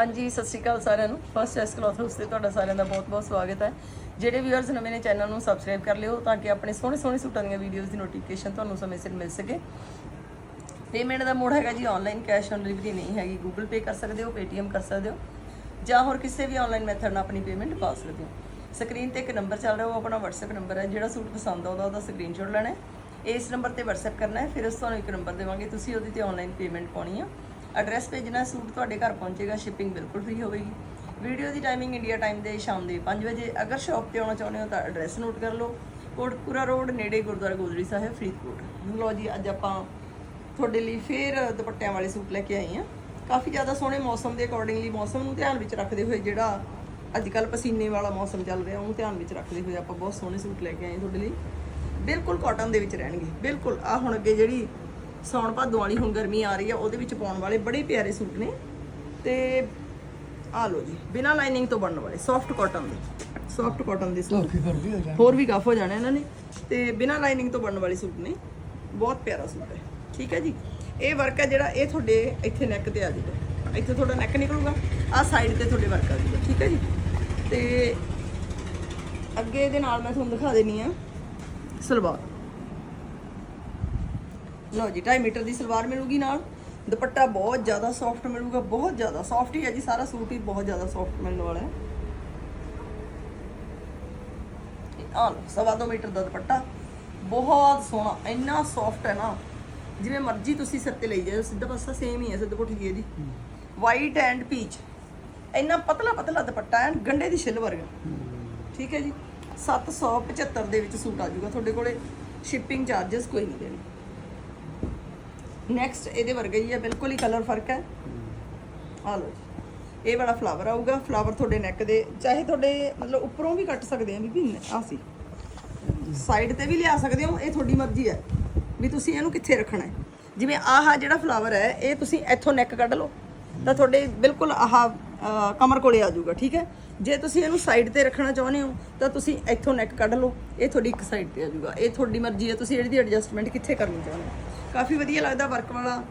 ਹਾਂਜੀ, ਸਤਿ ਸ਼੍ਰੀ ਅਕਾਲ ਸਾਰਿਆਂ ਨੂੰ। ਫਸਟ ਐਸ ਕਲੌਥ ਹਾਊਸ ਤੇ ਤੁਹਾਡਾ ਸਾਰਿਆਂ ਦਾ ਬਹੁਤ-ਬਹੁਤ ਸਵਾਗਤ ਹੈ। ਜਿਹੜੇ ਵੀਅਰਸ ਨਵੇਂ ਨੇ ਚੈਨਲ ਨੂੰ ਸਬਸਕ੍ਰਾਈਬ ਕਰ ਲਿਓ ਤਾਂ ਕਿ ਆਪਣੇ ਸੋਹਣੇ ਸੋਹਣੇ ਸੂਟਾਂ ਦੀਆਂ ਵੀਡੀਓਜ਼ ਦੀ ਨੋਟੀਫਿਕੇਸ਼ਨ ਤੁਹਾਨੂੰ ਸਮੇਂ ਸਿਰ ਮਿਲ ਸਕੇ। ਪੇਮੈਂਟ ਦਾ ਮੋਡ ਹੈਗਾ ਜੀ ਆਨਲਾਈਨ ਕੈਸ਼ ਔਨ ਡਿਲੀਵਰੀ ਨਹੀਂ ਹੈਗੀ। ਗੂਗਲ ਪੇ ਕਰ ਸਕਦੇ ਹੋ, Paytm ਕਰ ਸਕਦੇ ਹੋ, ਜਾਂ ਹੋਰ ਕਿਸੇ ਵੀ ਆਨਲਾਈਨ ਮੈਥਡ ਨਾਲ ਆਪਣੀ ਪੇਮੈਂਟ ਪਾ ਸਕਦੇ ਹੋ। ਸਕਰੀਨ ਤੇ ਇੱਕ ਨੰਬਰ ਚੱਲ ਰਿਹਾ, ਉਹ ਆਪਣਾ WhatsApp ਨੰਬਰ ਹੈ। ਜਿਹੜਾ ਸੂਟ ਪਸੰਦ ਆਉਂਦਾ, ਉਹਦਾ ਸਕਰੀਨਸ਼ਾਟ ਲੈਣਾ ਹੈ। ਇਸ ਨੰਬਰ ਤੇ WhatsApp ਕਰਨਾ ਹੈ, ਫਿਰ ਅਸੀਂ ਤੁਹਾਨੂੰ ਇੱਕ ਨੰਬਰ ਦੇਵਾਂਗੇ। ਤੁਸੀਂ ਉਹਦੇ ਤੇ ਆਨਲਾਈਨ ਪੇਮੈਂਟ ਪਾਉਣੀ ਆ। ਐਡਰੈਸ ਭੇਜਣਾ, ਸੂਟ ਤੁਹਾਡੇ ਘਰ ਪਹੁੰਚੇਗਾ ਸ਼ਿਪਿੰਗ ਬਿਲਕੁਲ ਫ੍ਰੀ ਹੋਵੇਗੀ। ਵੀਡੀਓ ਦੀ ਟਾਈਮਿੰਗ ਇੰਡੀਆ ਟਾਈਮ ਦੇ ਸ਼ਾਮ ਦੇ 5 ਵਜੇ। ਅਗਰ ਸ਼ਾਪ ਤੇ ਆਉਣਾ ਚਾਹੁੰਦੇ ਹੋ ਤਾਂ ਐਡਰੈਸ ਨੋਟ ਕਰ ਲਓ। ਕੋਟਪੁਰਾ ਰੋਡ ਨੇੜੇ ਗੁਰਦੁਆਰਾ ਗੋਦੜੀ ਸਾਹਿਬ, ਫਰੀਦਕੋਟ। ਲਓ ਜੀ, ਅੱਜ ਆਪਾਂ ਤੁਹਾਡੇ ਲਈ ਫੇਰ ਦੁਪੱਟਿਆਂ ਵਾਲੇ ਸੂਟ ਲੈ ਕੇ ਆਏ ਆ ਕਾਫੀ ਜ਼ਿਆਦਾ ਸੋਹਣੇ ਮੌਸਮ ਦੇ ਅਕੋਰਡਿੰਗਲੀ ਮੌਸਮ ਨੂੰ ਧਿਆਨ ਵਿੱਚ ਰੱਖਦੇ ਹੋਏ ਜਿਹੜਾ ਅੱਜ ਕੱਲ ਪਸੀਨੇ ਵਾਲਾ ਮੌਸਮ ਚੱਲ ਰਿਹਾ, ਉਹਨੂੰ ਧਿਆਨ ਵਿੱਚ ਰੱਖਦੇ ਹੋਏ ਆਪਾਂ ਬਹੁਤ ਸੋਹਣੇ ਸੂਟ ਲੈ ਕੇ ਆਏ ਤੁਹਾਡੇ ਲਈ। ਬਿਲਕੁਲ ਕਾਟਨ ਦੇ ਵਿੱਚ ਰਹਿਣਗੇ। ਬਿਲਕੁਲ ਆ ਹੁਣ ਅੱਗੇ ਜਿਹੜੀ ਸੌਣ ਭਾਦੋਂ ਵਾਲੀ ਹੁਣ ਗਰਮੀ ਆ ਰਹੀ ਆ ਉਹਦੇ ਵਿੱਚ ਪਾਉਣ ਵਾਲੇ ਬੜੇ ਪਿਆਰੇ ਸੂਟ ਨੇ। ਤੇ ਆ ਲਓ ਜੀ ਬਿਨਾਂ ਲਾਈਨਿੰਗ ਤੋਂ ਬਣਨ ਵਾਲੇ ਸੌਫਟ ਕਾਟਨ ਦੇ ਸੌਫਟ ਕਾਟਨ ਦੇ ਸੂਟ। ਹੋਰ ਵੀ ਗਫ ਹੋ ਜਾਣਾ ਇਹਨਾਂ ਨੇ। ਤੇ ਬਿਨਾਂ ਲਾਈਨਿੰਗ ਤੋਂ ਬਣਨ ਵਾਲੇ ਸੂਟ ਨੇ ਬਹੁਤ ਪਿਆਰਾ ਸੂਟ ਹੈ। ਠੀਕ ਹੈ ਜੀ? ਇਹ ਵਰਕ ਹੈ ਜਿਹੜਾ ਇਹ ਤੁਹਾਡੇ ਇੱਥੇ ਨੈਕ ਤੇ ਆ ਜਾਊਗਾ। ਇੱਥੇ ਤੁਹਾਡਾ ਨੈਕ ਨਿਕਲੂਗਾ ਆਹ ਸਾਈਡ ਤੇ ਤੁਹਾਡੇ ਵਰਕ ਆ ਜਾਊਗਾ। ਠੀਕ ਹੈ ਜੀ? ਤੇ ਅੱਗੇ ਇਹਦੇ ਨਾਲ ਮੈਂ ਤੁਹਾਨੂੰ ਦਿਖਾ ਦੇਣੀ ਆ ਸਲਵਾਰ। ਲਓ ਜੀ 2.5 ਮੀਟਰ ਦੀ ਸਲਵਾਰ ਮਿਲੂਗੀ ਨਾਲ। ਦੁਪੱਟਾ ਬਹੁਤ ਜ਼ਿਆਦਾ ਸੌਫਟ ਮਿਲੂਗਾ, ਬਹੁਤ ਜ਼ਿਆਦਾ ਸੌਫਟ ਹੀ ਹੈ ਜੀ, ਸਾਰਾ ਸੂਟ ਹੀ ਬਹੁਤ ਜ਼ਿਆਦਾ ਸੌਫਟ ਮਿਲਣ ਵਾਲਾ ਹੈ। ਆ ਸਵਾ ਦੋ ਮੀਟਰ ਦਾ ਦੁਪੱਟਾ। ਬਹੁਤ ਸੋਹਣਾ, ਇੰਨਾ ਸੌਫਟ ਹੈ ਨਾ। ਜਿਵੇਂ ਮਰਜ਼ੀ ਤੁਸੀਂ ਸਿਰ ਤੇ ਲਈ ਜਾਓ ਸਿੱਧਾ ਪਾਸਾ ਸੇਮ ਹੀ ਹੈ, ਸਿੱਧਾ ਪੁੱਠੀ ਇਹਦੀ ਵਾਈਟ ਐਂਡ ਪੀਚ ਇੰਨਾ ਪਤਲਾ ਪਤਲਾ ਦੁਪੱਟਾ ਹੈ, ਗੰਡੇ ਦੀ ਛਿੱਲ ਵਰਗਾ। ਠੀਕ ਹੈ ਜੀ। 775 ਦੇ ਵਿੱਚ ਸੂਟ ਆ ਜਾਊਗਾ, ਤੁਹਾਡੇ ਕੋਲੇ ਸ਼ਿਪਿੰਗ ਚਾਰजेस ਕੋਈ ਨਹੀਂ ਦੇਣੇ। ਨੈਕਸਟ ਇਹਦੇ ਵਰਗਾ ਹੀ ਹੈ ਬਿਲਕੁਲ ਹੀ ਕਲਰ ਫ਼ਰਕ ਹੈ। ਆ ਲਓ ਇਹ ਵਾਲਾ ਫਲਾਵਰ ਆਊਗਾ ਫਲਾਵਰ ਤੁਹਾਡੇ ਨੈਕ ਦੇ, ਚਾਹੇ ਤੁਹਾਡੇ ਮਤਲਬ ਉੱਪਰੋਂ ਵੀ ਕੱਟ ਸਕਦੇ ਆ ਵੀ ਆ ਸੀ। ਸਾਈਡ ਤੇ ਵੀ ਲਿਆ ਸਕਦੇ ਹੋ, ਇਹ ਤੁਹਾਡੀ ਮਰਜ਼ੀ ਹੈ। ਵੀ ਤੁਸੀਂ ਇਹਨੂੰ ਕਿੱਥੇ ਰੱਖਣਾ ਹੈ? ਜਿਵੇਂ ਆਹ ਜਿਹੜਾ ਫਲਾਵਰ ਹੈ, ਇਹ ਤੁਸੀਂ ਇੱਥੋਂ ਨੈਕ ਕੱਢ ਲਓ, ਤਾਂ ਤੁਹਾਡੇ ਬਿਲਕੁਲ ਆਹ ਕਮਰ ਕੋਲੇ ਆ ਜਾਊਗਾ, ਠੀਕ ਹੈ? ਜੇ ਤੁਸੀਂ ਇਹਨੂੰ ਸਾਈਡ ਤੇ ਰੱਖਣਾ ਚਾਹੁੰਦੇ ਹੋ, ਤਾਂ ਤੁਸੀਂ ਇੱਥੋਂ ਨੈਕ ਕੱਢ ਲਓ, ਇਹ ਤੁਹਾਡੀ ਇੱਕ ਸਾਈਡ ਤੇ ਆ ਜਾਊਗਾ। ਇਹ ਤੁਹਾਡੀ ਮਰਜ਼ੀ ਹੈ, ਤੁਸੀਂ ਇਹਦੀ ਐਡਜਸਟਮੈਂਟ ਕਿੱਥੇ ਕਰਨੀ ਚਾਹੁੰਦੇ ਹੋ? ਕਾਫੀ ਵਧੀਆ ਲੱਗਦਾ ਵਰਕ ਵਾਲਾ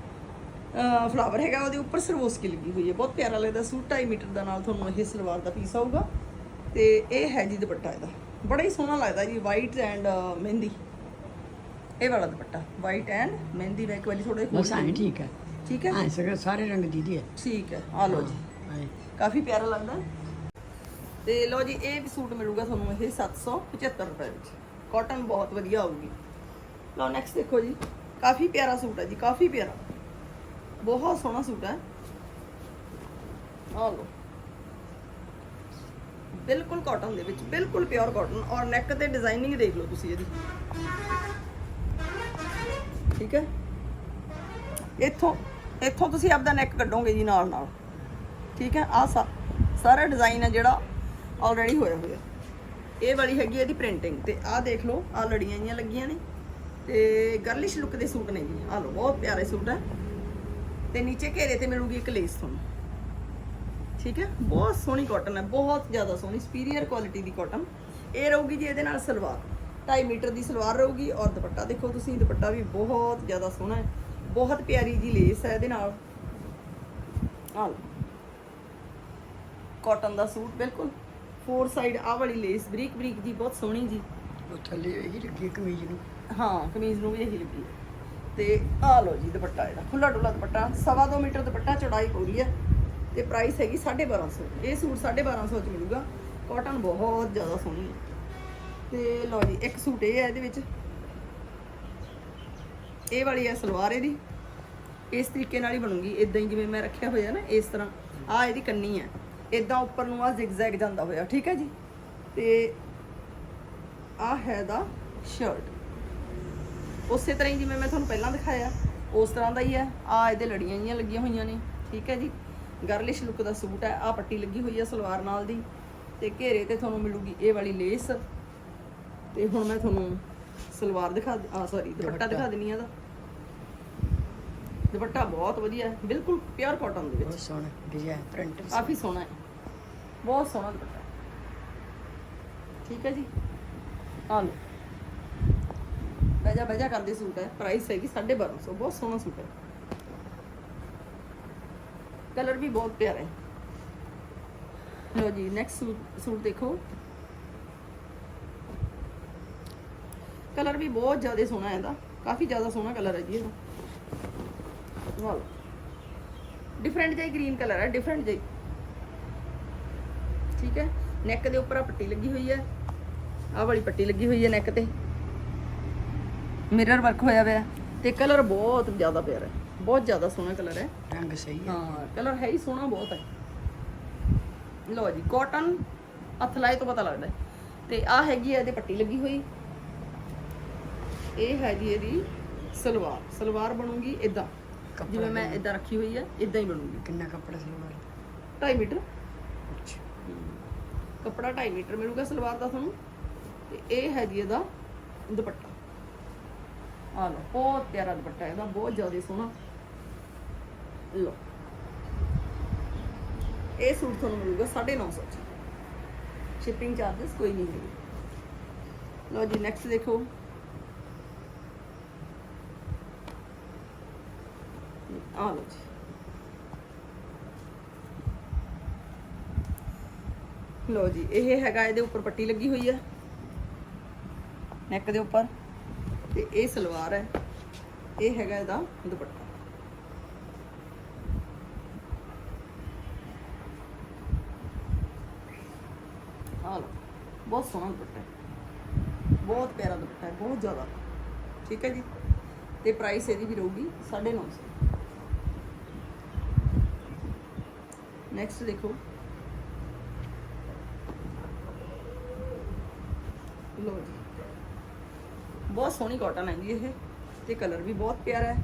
ਫਲਾਵਰ ਹੈਗਾ ਉਹਦੇ ਉੱਪਰ ਸਰਵੋਸਕੀ ਲੱਗੀ ਹੋਈ ਹੈ। ਬਹੁਤ ਪਿਆਰਾ ਲੱਗਦਾ ਸੂਟ 2.5 ਮੀਟਰ ਦਾ ਨਾਲ ਤੁਹਾਨੂੰ ਇਹ ਸਲਵਾਰ ਦਾ ਪੀਸ ਆਊਗਾ। ਤੇ ਇਹ ਹੈ ਜੀ ਦੁਪੱਟਾ ਇਹਦਾ। ਬੜਾ ਹੀ ਸੋਹਣਾ ਲੱਗਦਾ ਜੀ ਵਾਈਟ ਐਂਡ ਮਹਿੰਦੀ। ਇਹ ਵਾਲਾ ਦੁਪੱਟਾ ਵਾਈਟ ਐਂਡ ਮਹਿੰਦੀ ਦਾ ਇੱਕ ਵਾਰੀ ਥੋੜਾ ਜਿਹਾ ਬਸ ਐਂ ਠੀਕ ਹੈ। ਠੀਕ ਹੈ? ਐਂ ਸਗੋਂ ਸਾਰੇ ਰੰਗ ਦੀ ਦੀ ਹੈ। ਠੀਕ ਹੈ ਆ ਲਓ ਜੀ। ਕਾਫੀ ਪਿਆਰਾ ਲੱਗਦਾ। ਹੈ। ਤੇ ਲਓ ਜੀ ਇਹ ਵੀ ਸੂਟ ਮਿਲੂਗਾ ਤੁਹਾਨੂੰ ਇਹ 775 ਰੁਪਏ ਵਿੱਚ। ਕਾਟਨ ਬਹੁਤ ਵਧੀਆ ਆਊਗੀ। ਲਓ ਨੈਕਸਟ ਦੇਖੋ ਜੀ। ਕਾਫੀ ਪਿਆਰਾ ਸੂਟ ਹੈ ਜੀ, ਕਾਫੀ ਪਿਆਰਾ। ਬਹੁਤ ਸੋਹਣਾ ਸੂਟ ਹੈ। ਆ ਲਓ। ਬਿਲਕੁਲ ਕਾਟਨ ਦੇ ਵਿੱਚ, ਬਿਲਕੁਲ ਪਿਓਰ ਕਾਟਨ ਔਰ ਨੈਕ ਤੇ ਡਿਜ਼ਾਈਨਿੰਗ ਦੇਖ ਲਓ ਤੁਸੀਂ ਇਹਦੀ। ਠੀਕ ਹੈ? ਇੱਥੋਂ ਇੱਥੋਂ ਤੁਸੀਂ ਆਪਦਾ ਨੈਕ ਕੱਢੋਗੇ ਜੀ ਨਾਲ ਨਾਲ। ਠੀਕ ਹੈ? ਆ ਸਾਰਾ ਡਿਜ਼ਾਈਨ ਹੈ ਜਿਹੜਾ ਆਲਰੇਡੀ ਹੋਇਆ ਹੋਇਆ। ਇਹ ਵਾਲੀ ਹੈਗੀ ਇਹਦੀ ਪ੍ਰਿੰਟਿੰਗ ਤੇ ਆਹ ਦੇਖ ਲਓ ਆ ਲੜੀਆਂ ਜੀਆਂ ਲੱਗੀਆਂ ਨੇ। ਤੇ ਗਰਲਿਸ਼ ਲੁੱਕ ਦੇ ਸੂਟ ਨੇ ਜੀ। ਆ ਲਓ, ਬਹੁਤ ਪਿਆਰੇ ਸੂਟ ਹੈ ਤੇ ਨੀਚੇ ਘੇਰੇ ਤੇ ਮਿਲੂਗੀ ਇੱਕ ਲੇਸ ਤੁਹਾਨੂੰ। ਠੀਕ ਹੈ? ਬਹੁਤ ਸੋਹਣੀ ਕਾਟਨ ਹੈ ਬਹੁਤ ਜ਼ਿਆਦਾ ਸੋਹਣੀ ਸੁਪੀਰੀਅਰ ਕੁਆਲਿਟੀ ਦੀ ਕਾਟਨ ਇਹ ਰਹੂਗੀ ਜੀ ਇਹਦੇ ਨਾਲ ਸਲਵਾਰ। 2.5 ਮੀਟਰ ਦੀ ਸਲਵਾਰ ਰਹੂਗੀ ਔਰ ਦੁਪੱਟਾ ਦੇਖੋ ਤੁਸੀਂ, ਦੁਪੱਟਾ ਵੀ ਬਹੁਤ ਜ਼ਿਆਦਾ ਸੋਹਣਾ ਹੈ। ਬਹੁਤ ਪਿਆਰੀ ਜੀ ਲੇਸ ਹੈ ਇਹਦੇ ਨਾਲ। ਆ ਲਓ। ਕਾਟਨ ਦਾ ਸੂਟ ਬਿਲਕੁਲ। ਫੋਰ ਸਾਈਡ ਆਹ ਵਾਲੀ ਲੇਸ ਬਰੀਕ ਬਰੀਕ ਜੀ, ਬਹੁਤ ਸੋਹਣੀ ਜੀ। ਉਹ ਥੱਲੇ ਇਹੀ ਲੱਗੀ ਕਮੀਜ਼ ਨੂੰ। ਹਾਂ, ਕਮੀਜ਼ ਨੂੰ ਵੀ ਇਹੀ ਲੱਗੀ ਹੈ। ਤੇ ਆਹ ਲਓ ਜੀ ਦੁਪੱਟਾ ਇਹਦਾ ਖੁੱਲਾ ਡੁੱਲਾ ਦੁਪੱਟਾ, ਸਵਾ ਦੋ ਮੀਟਰ ਦੁਪੱਟਾ ਚੌੜਾਈ ਪੂਰੀ ਹੈ ਤੇ ਪ੍ਰਾਈਸ ਹੈਗੀ 1250 ਇਹ ਸੂਟ 1250 ਚ ਮਿਲੂਗਾ। ਕਾਟਨ ਬਹੁਤ ਜ਼ਿਆਦਾ ਸੋਹਣੀ ਹੈ। ਤੇ ਲਓ ਜੀ, ਇੱਕ ਸੂਟ ਇਹ ਹੈ ਇਹਦੇ ਵਿੱਚ। ਇਹ ਵਾਲੀ ਹੈ ਸਲਵਾਰ ਇਹਦੀ। ਇਸ ਤਰੀਕੇ ਨਾਲ ਹੀ ਬਣੂਗੀ। ਇਦਾਂ ਹੀ ਜਿਵੇਂ ਮੈਂ ਰੱਖਿਆ ਹੋਇਆ ਨਾ, ਇਸ ਤਰ੍ਹਾਂ। ਆ ਇਹਦੀ ਕੰਨੀ ਹੈ। ਇਦਾਂ ਉੱਪਰ ਨੂੰ ਆ ਜ਼ਿਗਜ਼ੈਗ ਜਾਂਦਾ ਹੋਇਆ, ਠੀਕ ਹੈ ਜੀ? ਤੇ ਆ ਹੈ ਦਾ ਸ਼ਰਟ ਉਸੇ ਤਰ੍ਹਾਂ ਹੀ ਜਿਵੇਂ ਮੈਂ ਤੁਹਾਨੂੰ ਪਹਿਲਾਂ ਦਿਖਾਇਆ ਉਸ ਤਰ੍ਹਾਂ ਦਾ ਹੀ ਹੈ। ਆ ਇਹਦੇ ਲੜੀਆਂ ਜੀਆਂ ਲੱਗੀਆਂ ਹੋਈਆਂ ਨੇ ਠੀਕ ਹੈ ਜੀ? ਗਰਲਿਸ਼ ਲੁੱਕ ਦਾ ਸੂਟ ਹੈ ਆ ਪੱਟੀ ਲੱਗੀ ਹੋਈ ਹੈ ਸਲਵਾਰ ਨਾਲ ਦੀ ਤੇ ਘੇਰੇ ਤੇ ਤੁਹਾਨੂੰ ਮਿਲੂਗੀ ਇਹ ਵਾਲੀ ਲੇਸ ਤੇ ਹੁਣ ਮੈਂ ਤੁਹਾਨੂੰ ਸਲਵਾਰ ਦਿਖਾ ਆ ਸੌਰੀ ਦੁਪੱਟਾ ਦਿਖਾ ਦਿੰਨੀ ਆ ਦਾ ਦੁਪੱਟਾ ਬਹੁਤ ਵਧੀਆ ਬਿਲਕੁਲ ਪਿਓਰ ਕਾਟਨ ਦੇ ਵਿੱਚ। ਬਹੁਤ ਸੋਹਣਾ ਡਿਜ਼ਾਈਨ ਪ੍ਰਿੰਟ ਕਾਫੀ ਸੋਹਣਾ ਹੈ। ਬਹੁਤ ਸੋਹਣਾ ਦੁਪੱਟਾ। ਠੀਕ ਹੈ ਜੀ? ਆ ਲਓ। ਬਜਾ ਬਜਾ ਕਰਦੇ ਸੂਟ ਹੈ ਪ੍ਰਾਈਸ ਹੈਗੀ 1250 ਬਹੁਤ ਸੋਹਣਾ ਸੂਟ ਹੈ। ਕਲਰ ਵੀ ਬਹੁਤ ਪਿਆਰਾ ਹੈ। ਲੋ ਜੀ ਨੈਕਸਟ ਸੂਟ ਦੇਖੋ। ਕਲਰ ਵੀ ਬਹੁਤ ਜ਼ਿਆਦਾ ਸੋਹਣਾ ਹੈ ਇਹਦਾ। ਕਾਫੀ ਜ਼ਿਆਦਾ ਸੋਹਣਾ ਕਲਰ ਹੈ ਜੀ ਇਹਦਾ। ਵਾਓ ਡਿਫਰੈਂਟ ਜਿਹਾ ਗ੍ਰੀਨ ਕਲਰ ਹੈ ਡਿਫਰੈਂਟ ਜਿਹਾ। ਠੀਕ ਹੈ? ਨੈਕ ਦੇ ਉੱਪਰ ਆ ਪੱਟੀ ਲੱਗੀ ਹੋਈ ਹੈ। ਆਹ ਵਾਲੀ ਪੱਟੀ ਲੱਗੀ ਹੋਈ ਹੈ ਨੈਕ ਤੇ। ਮਿਰਰ ਵਰਕ ਹੋਇਆ ਹੋਇਆ ਤੇ ਕਲਰ ਬਹੁਤ ਜ਼ਿਆਦਾ ਪਿਆਰਾ ਹੈ। ਬਹੁਤ ਜ਼ਿਆਦਾ ਸੋਹਣਾ ਕਲਰ ਹੈ। ਰੰਗ ਸਹੀ ਹੈ। ਹਾਂ ਕਲਰ ਹੈ ਹੀ ਸੋਹਣਾ ਬਹੁਤ ਹੈ। ਲੋ ਜੀ ਕਾਟਨ ਹੱਥ ਲਾਏ ਤੋਂ ਪਤਾ ਲੱਗਦਾ ਹੈ। ਤੇ ਆ ਹੈਗੀ ਇਹਦੇ ਪੱਟੀ ਲੱਗੀ ਹੋਈ। ਇਹ ਹੈ ਜੀ ਇਹਦੀ ਸਲਵਾਰ। ਸਲਵਾਰ ਬਣੂਗੀ ਇਦਾਂ ਜਿਵੇਂ ਮੈਂ ਇਦਾਂ ਰੱਖੀ ਹੋਈ ਹੈ ਇਦਾਂ ਹੀ ਬਣੂਗੀ। ਕਿੰਨਾ ਕੱਪੜਾ ਸਲਵਾਰ 2.5 ਮੀਟਰ। ਕੱਪੜਾ 2.5 ਮੀਟਰ ਮਿਲੂਗਾ ਸਲਵਾਰ ਦਾ ਤੁਹਾਨੂੰ। ਤੇ ਇਹ ਹੈ ਜੀ ਇਹਦਾ ਦੁਪੱਟਾ। ਆ ਲਓ, ਬਹੁਤ ਪਿਆਰਾ ਦੁਪੱਟਾ ਇਹਦਾ ਬਹੁਤ ਜ਼ਿਆਦਾ ਸੋਹਣਾ। ਲਓ। ਇਹ ਸੂਟ ਤੁਹਾਨੂੰ ਮਿਲੂਗਾ 950 ਚ। ਸ਼ਿਪਿੰਗ ਚਾਰजेस ਕੋਈ ਨਹੀਂ ਹੈ ਲਓ ਜੀ ਨੈਕਸਟ ਦੇਖੋ। ਆ ਲਓ ਜੀ। ਲੋ ਜੀ, ਇਹ ਹੈਗਾ, ਇਹਦੇ ਉੱਪਰ ਪੱਟੀ ਲੱਗੀ ਹੋਈ ਹੈ ਨੈਕ ਦੇ ਉੱਪਰ। ਤੇ ਇਹ ਸਲਵਾਰ ਹੈ। ਇਹ ਹੈਗਾ ਇਹਦਾ ਦੁਪੱਟਾ। ਆ ਲਓ, ਬਹੁਤ ਸੋਹਣਾ ਦੁਪੱਟਾ ਹੈ। ਬਹੁਤ ਪਿਆਰਾ ਦੁਪੱਟਾ ਹੈ, ਬਹੁਤ ਜ਼ਿਆਦਾ। ਠੀਕ ਹੈ ਜੀ? ਤੇ ਪ੍ਰਾਈਸ ਇਹਦੀ ਵੀ ਰਹੂਗੀ 950 ਨੈਕਸਟ ਦੇਖੋ। ਲੋ ਜੀ। ਬਹੁਤ ਸੋਹਣੀ ਕਾਟਨ ਹੈ ਜੀ ਇਹ ਤੇ ਕਲਰ ਵੀ ਬਹੁਤ ਪਿਆਰਾ ਹੈ।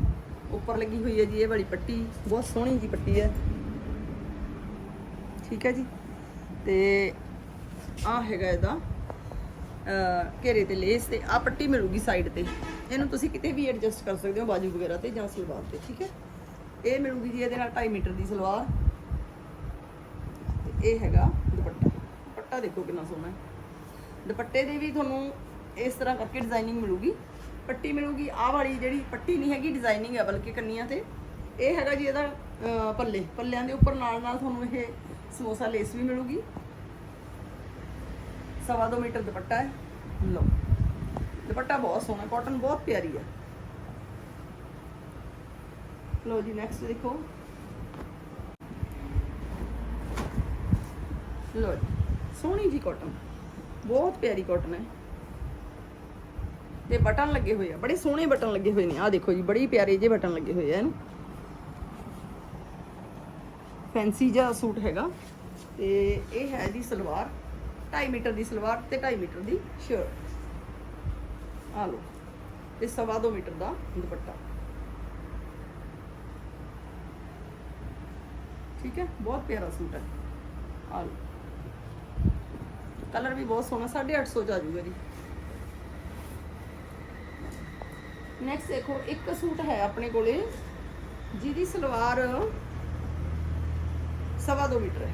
ਉੱਪਰ ਲੱਗੀ ਹੋਈ ਹੈ ਜੀ ਇਹ ਵਾਲੀ ਪੱਟੀ, ਬਹੁਤ ਸੋਹਣੀ ਜੀ ਪੱਟੀ ਹੈ। ਠੀਕ ਹੈ ਜੀ। ਤੇ ਆ ਹੈਗਾ ਇਹਦਾ ਘੇਰੇ ਤੇ ਲੇਸ ਤੇ ਆ ਪੱਟੀ ਮਿਲੂਗੀ ਸਾਈਡ ਤੇ। ਇਹਨੂੰ ਤੁਸੀਂ ਕਿਤੇ ਵੀ ਐਡਜਸਟ ਕਰ ਸਕਦੇ ਹੋ ਬਾਜੂ ਵਗੈਰਾ ਤੇ ਜਾਂ ਸਲਵਾਰ ਤੇ, ਠੀਕ ਹੈ। ਇਹ ਮਿਲੂਗੀ ਜੀ ਇਹਦੇ ਨਾਲ 2.5 ਮੀਟਰ ਦੀ ਸਲਵਾਰ। ਤੇ ਇਹ ਹੈਗਾ ਦੁਪੱਟਾ। ਦੁਪੱਟਾ ਦੇਖੋ ਕਿੰਨਾ ਸੋਹਣਾ ਹੈ। ਦੁਪੱਟੇ ਦੇ ਵੀ ਤੁਹਾਨੂੰ ਇਸ ਤਰ੍ਹਾਂ ਕਰਕੇ ਡਿਜ਼ਾਈਨਿੰਗ ਮਿਲੂਗੀ। ਪੱਟੀ ਮਿਲੂਗੀ। ਆਹ ਵਾਲੀ ਜਿਹੜੀ ਪੱਟੀ ਨਹੀਂ ਹੈਗੀ ਡਿਜ਼ਾਈਨਿੰਗ ਹੈ ਬਲਕਿ ਕੰਨੀਆਂ ਤੇ। ਇਹ ਹੈਗਾ ਜੀ ਇਹਦਾ ਪੱਲੇ। ਪੱਲਿਆਂ ਦੇ ਉੱਪਰ ਨਾਲ ਨਾਲ ਤੁਹਾਨੂੰ ਇਹ ਸਮੋਸਾ ਲੇਸ ਵੀ ਮਿਲੂਗੀ। ਸਵਾ ਦੋ ਮੀਟਰ ਦੁਪੱਟਾ ਹੈ। ਲਓ। ਦੁਪੱਟਾ ਬਹੁਤ ਸੋਹਣਾ ਕਾਟਨ ਬਹੁਤ ਪਿਆਰੀ ਹੈ ਲਓ ਜੀ ਨੈਕਸਟ ਦੇਖੋ। ਲਓ ਸੋਹਣੀ ਜੀ ਕਾਟਨ ਬਹੁਤ ਪਿਆਰੀ ਕਾਟਨ ਹੈ। ਤੇ ਬਟਨ ਲੱਗੇ ਹੋਏ ਆ, ਬੜੇ ਸੋਹਣੇ ਬਟਨ ਲੱਗੇ ਹੋਏ ਨੇ, ਆਹ ਦੇਖੋ ਜੀ, ਬੜੀ ਪਿਆਰੇ ਜਿਹੇ ਬਟਨ ਲੱਗੇ ਹੋਏ ਆ ਇਹਨੂੰ। ਫੈਂਸੀ ਜਿਹਾ ਸੂਟ ਹੈਗਾ, ਤੇ ਇਹ ਹੈ ਜੀ ਸਲਵਾਰ 2.5 ਮੀਟਰ ਦੀ ਸਲਵਾਰ ਤੇ 2.5 ਮੀਟਰ ਦੀ ਸ਼ਰਟ ਆ ਲਓ, ਤੇ ਸਵਾ ਦੋ ਮੀਟਰ ਦਾ ਦੁਪੱਟਾ। ਠੀਕ ਹੈ, ਬਹੁਤ ਪਿਆਰਾ ਸੂਟ ਹੈ। ਆ ਲਓ। ਕਲਰ ਵੀ ਬਹੁਤ ਸੋਹਣਾ 850 ਚ ਆ ਜੂਗਾ ਜੀ। ਨੈਕਸਟ ਦੇਖੋ, ਇੱਕ ਸੂਟ ਹੈ ਆਪਣੇ ਕੋਲੇ, ਜਿਹਦੀ ਸਲਵਾਰ ਸਵਾ ਦੋ ਮੀਟਰ ਹੈ।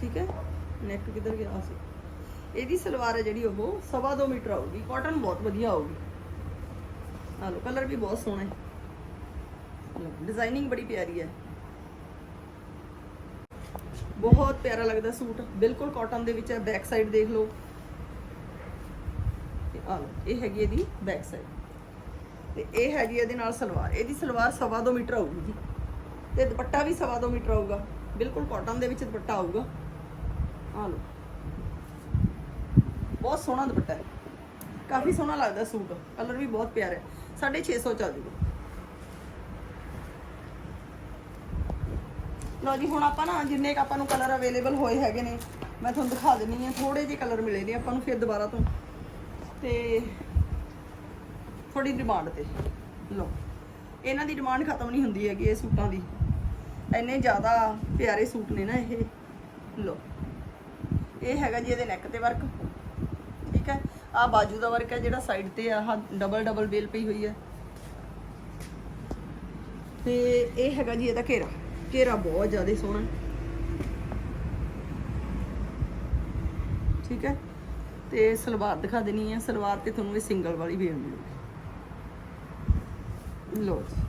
ਠੀਕ ਹੈ? ਨੈਕ ਕਿੱਧਰ ਗਿਆ? ਸੀ। ਇਹਦੀ ਸਲਵਾਰ ਹੈ ਜਿਹੜੀ ਉਹ ਸਵਾ ਦੋ ਮੀਟਰ ਆਊਗੀ। ਕਾਟਨ ਬਹੁਤ ਵਧੀਆ ਆਊਗੀ। ਆ ਲੋ ਕਲਰ ਵੀ ਬਹੁਤ ਸੋਹਣਾ ਹੈ। ਡਿਜ਼ਾਈਨਿੰਗ ਬੜੀ ਪਿਆਰੀ ਹੈ। ਬਹੁਤ ਪਿਆਰਾ ਲੱਗਦਾ ਸੂਟ। ਬਿਲਕੁਲ ਕਾਟਨ ਦੇ ਵਿੱਚ ਹੈ ਬੈਕ ਸਾਈਡ ਦੇਖ ਲਓ। ਆ ਲਓ ਇਹ ਹੈਗੀ ਇਹਦੀ ਬੈਕ ਸਾਈਡ ਤੇ ਇਹ ਹੈਗੀ ਇਹਦੇ ਨਾਲ ਸਲਵਾਰ। ਇਹਦੀ ਸਲਵਾਰ ਸਵਾ ਦੋ ਮੀਟਰ ਆਊਗੀ ਜੀ। ਤੇ ਦੁਪੱਟਾ ਵੀ ਸਵਾ ਦੋ ਮੀਟਰ ਆਊਗਾ। ਬਿਲਕੁਲ ਕਾਟਨ ਦੇ ਵਿੱਚ ਦੁਪੱਟਾ ਆਊਗਾ। ਆ ਲਓ। ਬਹੁਤ ਸੋਹਣਾ ਦੁਪੱਟਾ ਹੈ। ਕਾਫੀ ਸੋਹਣਾ ਲੱਗਦਾ ਸੂਟ। ਕਲਰ ਵੀ ਬਹੁਤ ਪਿਆਰਾ ਹੈ। 650 ਚ ਆ ਜੂਗਾ। ਲਓ ਜੀ, ਹੁਣ ਆਪਾਂ ਨਾ ਜਿੰਨੇ ਕ ਆਪਾਂ ਨੂੰ ਕਲਰ ਅਵੇਲੇਬਲ ਹੋਏ ਹੈਗੇ ਨੇ, ਮੈਂ ਤੁਹਾਨੂੰ ਦਿਖਾ ਦਿੰਨੀ ਆ। ਥੋੜੇ ਜਿਹੇ ਕਲਰ ਮਿਲੇ ਨੇ ਆਪਾਂ ਨੂੰ, ਫਿਰ ਦੁਬਾਰਾ ਤੋਂ। ਤੇ ਥੋੜੀ ਡਿਮਾਂਡ ਤੇ। ਲਓ, ਇਹਨਾਂ ਦੀ ਡਿਮਾਂਡ ਖਤਮ ਨਹੀਂ ਹੁੰਦੀ ਹੈਗੀ ਇਹ ਸੂਟਾਂ ਦੀ। ਇੰਨੇ ਜ਼ਿਆਦਾ ਪਿਆਰੇ ਸੂਟ ਨੇ ਨਾ ਇਹ। ਲਓ, ਇਹ ਹੈਗਾ ਜੀ ਇਹਦੇ ਨੈਕ ਤੇ ਵਰਕ ਠੀਕ ਹੈ ਆ ਬਾਜੂ ਦਾ ਵਰਕ ਹੈ ਜਿਹੜਾ ਸਾਈਡ ਤੇ ਆਹ ਡਬਲ ਡਬਲ ਬੇਲ ਪਈ ਹੋਈ ਹੈ। ਤੇ ਇਹ ਹੈਗਾ ਜੀ ਇਹਦਾ ਘੇਰਾ। ਘੇਰਾ ਬਹੁਤ ਜ਼ਿਆਦਾ ਸੋਹਣਾ। ਠੀਕ ਹੈ ਤੇ ਸਲਵਾਰ ਦਿਖਾ ਦੇਣੀ ਹੈ ਸਲਵਾਰ ਤੇ ਤੁਹਾਨੂੰ ਇਹ ਸਿੰਗਲ ਵਾਲੀ ਵੇਵ ਮਿਲੂਗੀ। ਲੋ ਜੀ।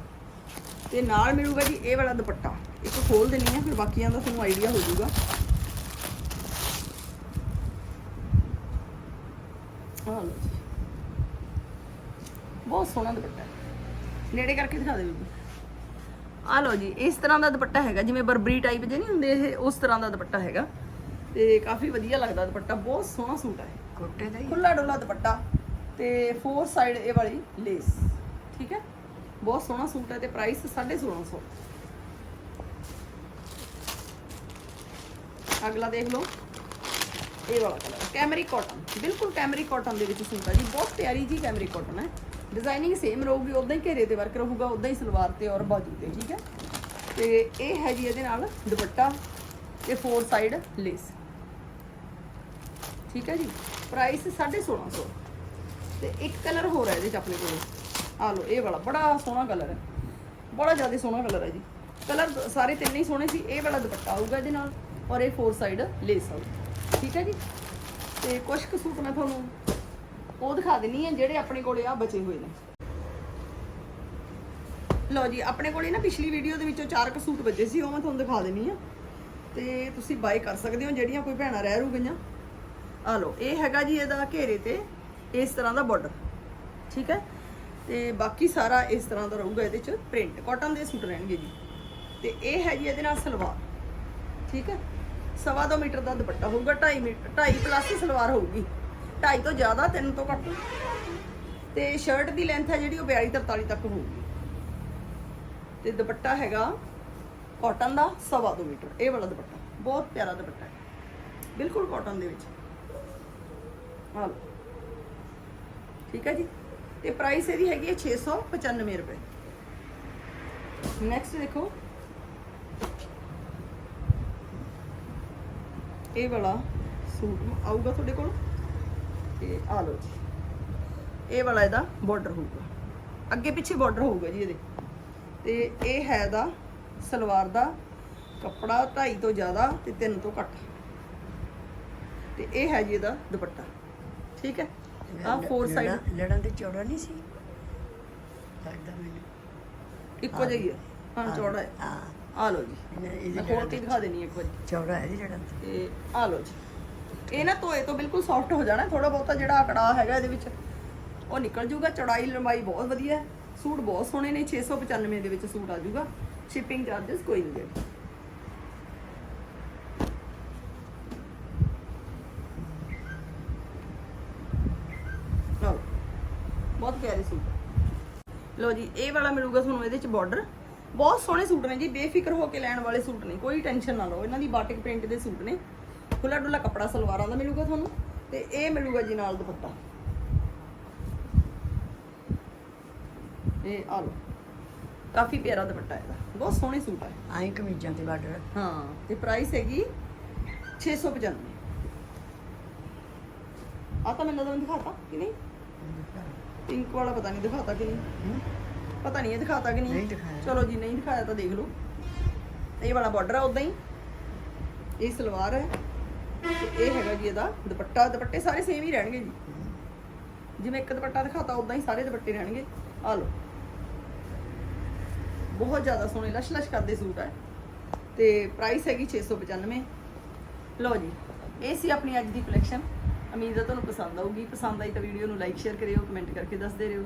ਤੇ ਨਾਲ ਮਿਲੂਗਾ ਜੀ ਇਹ ਵਾਲਾ ਦੁਪੱਟਾ। ਇੱਕ ਖੋਲ ਦਿੰਨੀ ਆ, ਫਿਰ ਬਾਕੀਆਂ ਦਾ ਤੁਹਾਨੂੰ ਆਈਡੀਆ ਹੋ ਜਾਊਗਾ। ਆਹ ਲਓ ਜੀ। ਬਹੁਤ ਸੋਹਣਾ ਦੁਪੱਟਾ। ਨੇੜੇ ਕਰਕੇ ਦਿਖਾ ਦੇ ਬੀਬੀ ਆ ਲਓ ਜੀ, ਇਸ ਤਰ੍ਹਾਂ ਦਾ ਦੁਪੱਟਾ ਹੈਗਾ, ਜਿਵੇਂ ਬਰਬਰੀ ਟਾਈਪ ਜੇ ਨਹੀਂ ਹੁੰਦੇ ਇਹ, ਉਸ ਤਰ੍ਹਾਂ ਦਾ ਦੁਪੱਟਾ ਹੈਗਾ। ਤੇ ਕਾਫੀ ਵਧੀਆ ਲੱਗਦਾ ਦੁਪੱਟਾ, ਬਹੁਤ ਸੋਹਣਾ ਸੂਟ ਹੈ ਕੋਟੇ ਦਾ ਹੀ ਖੁੱਲਾ ਡੁੱਲਾ ਦੁਪੱਟਾ ਤੇ ਫੋਰ ਸਾਈਡ ਇਹ ਵਾਲੀ ਲੇਸ ਠੀਕ ਹੈ? ਬਹੁਤ ਸੋਹਣਾ ਸੂਟ ਹੈ ਤੇ ਪ੍ਰਾਈਸ 1650 ਅਗਲਾ ਦੇਖ ਲਓ, ਇਹ ਵਾਲਾ ਕਲਰ ਕੈਮਰਿਕ ਕਾਟਨ ਬਿਲਕੁਲ ਕੈਮਰੀ ਕਾਟਨ ਦੇ ਵਿੱਚ ਸੂਟ ਹੈ ਜੀ, ਬਹੁਤ ਪਿਆਰੀ ਜੀ ਕੈਮਰੀ ਕਾਟਨ ਹੈ। ਡਿਜ਼ਾਈਨਿੰਗ ਸੇਮ ਰਹੂਗੀ ਉਦਾਂ ਹੀ ਘੇਰੇ ਤੇ ਵਰਕ ਰਹੂਗਾ ਉਦਾਂ ਹੀ ਸਲਵਾਰ ਤੇ ਔਰ ਬਾਜੂ ਤੇ, ਠੀਕ ਹੈ? ਤੇ ਇਹ ਹੈ ਜੀ ਇਹਦੇ ਨਾਲ ਦੁਪੱਟਾ ਤੇ ਫੋਰ ਸਾਈਡ ਲੇਸ ਠੀਕ ਹੈ ਜੀ? ਪ੍ਰਾਈਸ 1650 ਤੇ ਇੱਕ ਕਲਰ ਹੋਰ ਹੈ ਇਹਦੇ ਚ ਆਪਣੇ ਕੋਲ। ਆ ਲਓ, ਇਹ ਵਾਲਾ ਬੜਾ ਸੋਹਣਾ ਕਲਰ ਹੈ। ਬੜਾ ਜ਼ਿਆਦਾ ਸੋਹਣਾ ਕਲਰ ਹੈ ਜੀ। ਕਲਰ ਸਾਰੇ ਤਿੰਨੇ ਹੀ ਸੋਹਣੇ ਸੀ, ਇਹ ਵਾਲਾ ਦੁਪੱਟਾ ਆਊਗਾ ਇਹਦੇ ਨਾਲ ਔਰ ਇਹ ਫੋਰ ਸਾਈਡ ਲੇਸ ਆਊਗਾ ਠੀਕ ਹੈ ਜੀ? ਤੇ ਕੁਝ ਕੁ ਸੂਟ ਮੈਂ ਤੁਹਾਨੂੰ ਉਹ ਦਿਖਾ ਦਿੰਨੀ ਆ ਜਿਹੜੇ ਆਪਣੇ ਕੋਲੇ ਆ ਬਚੇ ਹੋਏ ਨੇ। ਲਓ ਜੀ, ਆਪਣੇ ਕੋਲੇ ਨਾ ਪਿਛਲੀ ਵੀਡੀਓ ਦੇ ਵਿੱਚੋਂ ਚਾਰ ਕੁ ਸੂਟ ਬਚੇ ਸੀ, ਉਹ ਮੈਂ ਤੁਹਾਨੂੰ ਦਿਖਾ ਦਿੰਨੀ ਆ ਤੇ ਤੁਸੀਂ ਬਾਈ ਕਰ ਸਕਦੇ ਹੋ, ਜਿਹੜੀਆਂ ਕੋਈ ਭੈਣਾਂ ਰਹਿ ਰੂ ਗਈਆਂ। ਆ ਲਓ, ਇਹ ਹੈਗਾ ਜੀ ਇਹਦਾ ਘੇਰੇ ਤੇ, ਇਸ ਤਰ੍ਹਾਂ ਦਾ ਬਾਰਡਰ ਠੀਕ ਹੈ? ਤੇ ਬਾਕੀ ਸਾਰਾ ਇਸ ਤਰ੍ਹਾਂ ਦਾ ਰਹੂਗਾ ਇਹਦੇ ਚ ਪ੍ਰਿੰਟ ਕਾਟਨ ਦੇ ਸੂਟ ਰਹਿਣਗੇ ਜੀ। ਤੇ ਇਹ ਹੈ ਜੀ ਇਹਦੇ ਨਾਲ ਸਲਵਾਰ, ਠੀਕ ਹੈ? ਸਵਾ ਦੋ ਮੀਟਰ ਦਾ ਦੁਪੱਟਾ ਹੋਊਗਾ 2.5 ਮੀਟਰ 2.5 ਪਲੱਸ ਸਲਵਾਰ ਹੋਊਗੀ। 2.5 ਤੋਂ ਜ਼ਿਆਦਾ 3 ਤੋਂ ਘੱਟ। ਤੇ ਸ਼ਰਟ ਦੀ ਲੈਂਥ ਹੈ ਜਿਹੜੀ ਉਹ 42 43 ਤੱਕ ਹੋਊਗੀ। ਤੇ ਦੁਪੱਟਾ ਹੈਗਾ ਕਾਟਨ ਦਾ ਸਵਾ ਦੋ ਮੀਟਰ, ਇਹ ਵਾਲਾ ਦੁਪੱਟਾ, ਬਹੁਤ ਪਿਆਰਾ ਦੁਪੱਟਾ ਹੈ। ਬਿਲਕੁਲ ਕਾਟਨ ਦੇ ਵਿੱਚ। ਆ ਲਓ ਠੀਕ ਹੈ ਜੀ। ਤੇ ਪ੍ਰਾਈਸ ਇਹਦੀ ਹੈਗੀ ਹੈ 695 ਰੁਪਏ। ਨੈਕਸਟ ਦੇਖੋ। ਇਹ ਵਾਲਾ ਸੂਟ ਆਊਗਾ ਤੁਹਾਡੇ ਕੋਲ? ਤੇ ਆ ਲਓ ਜੀ। ਇਹ ਵਾਲਾ ਇਹਦਾ ਬਾਰਡਰ ਹੋਊਗਾ। ਅੱਗੇ ਪਿੱਛੇ ਬਾਰਡਰ ਹੋਊਗਾ ਜੀ ਇਹਦੇ। ਤੇ ਇਹ ਹੈ ਦਾ ਸਲਵਾਰ ਦਾ ਕੱਪੜਾ 2.5 ਤੋਂ ਜ਼ਿਆਦਾ ਤੇ 3 ਤੋਂ ਘੱਟ। ਤੇ ਇਹ ਹੈ ਜੀ ਇਹਦਾ ਦੁਪੱਟਾ। ਠੀਕ ਹੈ? ਆ ਫੋਰ ਸਾਈਡ ਲੜਾਂ- ਲੜਾਂ ਤੇ ਚੌੜਾ ਨਹੀਂ ਸੀ? ਲੱਗਦਾ ਮੈਨੂੰ। ਇੱਕੋ ਜਿਹੀ ਹੈ ਹਾਂ ਚੌੜਾ ਹੈ। ਹਾਂ। ਆ ਲਓ ਜੀ। ਇਹਨੇ- ਇਹਦੀ ਮੈਂ ਖੋਲ ਕੇ ਦਿਖਾ ਦੇਣੀ ਇੱਕ ਵਾਰੀ। ਚੌੜਾ ਹੈ ਦੀ ਲੜਾਂ ਤੇ। ਤੇ ਆ ਲਓ ਜੀ। ਇਹ ਨਾ ਧੋਏ ਤੋਂ ਬਿਲਕੁਲ ਸੌਫਟ ਹੋ ਜਾਣਾ। ਥੋੜਾ ਬਹੁਤਾ ਜਿਹੜਾ ਆਕੜਾ ਹੈਗਾ ਇਹਦੇ ਵਿੱਚ ਉਹ ਨਿਕਲ ਜੂਗਾ। ਚੌੜਾਈ ਲੰਬਾਈ ਬਹੁਤ ਵਧੀਆ ਹੈ। ਸੂਟ ਬਹੁਤ ਸੋਹਣੇ ਨੇ। 695 ਦੇ ਵਿੱਚ ਸੂਟ ਆ ਜੂਗਾ। ਸ਼ਿਪਿੰਗ ਚਾਰजेस ਕੋਈ ਨਹੀਂ ਦੇ ਲਓ ਬਹੁਤ ਪਿਆਰੇ ਸੂਟ ਲਓ ਜੀ ਇਹ ਵਾਲਾ ਮਿਲੂਗਾ ਤੁਹਾਨੂੰ ਇਹਦੇ ਚ ਬਾਰਡਰ ਬਹੁਤ ਸੋਹਣੇ ਸੂਟ ਨੇ ਜੀ ਬੇਫਿਕਰ ਹੋ ਕੇ ਲੈਣ ਵਾਲੇ ਸੂਟ ਨੇ ਕੋਈ ਟੈਨਸ਼ਨ ਨਾ ਲਓ। ਇਹਨਾਂ ਦੀ ਬਾਟਿਕ ਪ੍ਰਿੰਟ ਦੇ ਸੂਟ ਨੇ। ਖੁੱਲਾ ਡੁੱਲਾ ਕੱਪੜਾ ਸਲਵਾਰਾਂ ਦਾ ਮਿਲੂਗਾ ਤੁਹਾਨੂੰ। ਤੇ ਇਹ ਮਿਲੂਗਾ ਜੀ ਨਾਲ ਦੁਪੱਟਾ। ਇਹ ਆ ਲਓ। ਕਾਫੀ ਪਿਆਰਾ ਦੁਪੱਟਾ ਇਹਦਾ। ਬਹੁਤ ਸੋਹਣੇ ਸੂਟ ਹੈ ਆਈ ਕਮੀਜ਼ਾਂ ਤੇ ਬਾਰਡਰ ਹਾਂ ਤੇ ਪ੍ਰਾਈਸ ਹੈਗੀ 695 ਆ ਤਾਂ ਮੈਨੂੰ ਦਿਖਾਤਾ ਕਿ ਨਹੀਂ? ਪਿੰਕ ਵਾਲਾ ਪਤਾ ਨਹੀਂ ਦਿਖਾਤਾ ਕਿ ਨਹੀਂ। ਪਤਾ ਨਹੀਂ ਇਹ ਦਿਖਾਤਾ ਕਿ ਨਹੀਂ। ਨਹੀਂ ਦਿਖਾਇਆ। ਚਲੋ ਜੀ ਨਹੀਂ ਦਿਖਾਇਆ ਤਾਂ ਦੇਖ ਲਓ। ਇਹ ਵਾਲਾ ਬਾਰਡਰ ਆ ਉਦਾਂ ਹੀ। ਇਹ ਸਲਵਾਰ ਹੈ। ਤੇ ਇਹ ਹੈਗਾ ਜੀ ਇਹਦਾ ਦੁਪੱਟਾ। ਦੁਪੱਟੇ ਸਾਰੇ ਸੇਮ ਹੀ ਰਹਿਣਗੇ ਜੀ। ਜਿਵੇਂ ਇੱਕ ਦੁਪੱਟਾ ਦਿਖਾਤਾ ਉਦਾਂ ਹੀ ਸਾਰੇ ਦੁਪੱਟੇ ਰਹਿਣਗੇ। ਆ ਲਓ। ਬਹੁਤ ਜ਼ਿਆਦਾ ਸੋਹਣੇ ਲਸ਼ ਲਸ਼ ਕਰਦੇ ਸੂਟ ਹੈ ਤੇ ਪ੍ਰਾਈਸ ਹੈਗੀ 695 ਲਓ ਜੀ ਇਹ ਸੀ ਆਪਣੀ ਅੱਜ ਦੀ ਕਲੈਕਸ਼ਨ ਉਮੀਦ ਹੈ ਤੁਹਾਨੂੰ ਪਸੰਦ ਆਊਗੀ। ਪਸੰਦ ਆਈ ਤਾਂ ਵੀਡੀਓ ਨੂੰ ਲਾਈਕ ਸ਼ੇਅਰ ਕਰਿਓ ਕਮੈਂਟ ਕਰਕੇ ਦੱਸਦੇ ਰਹੋ।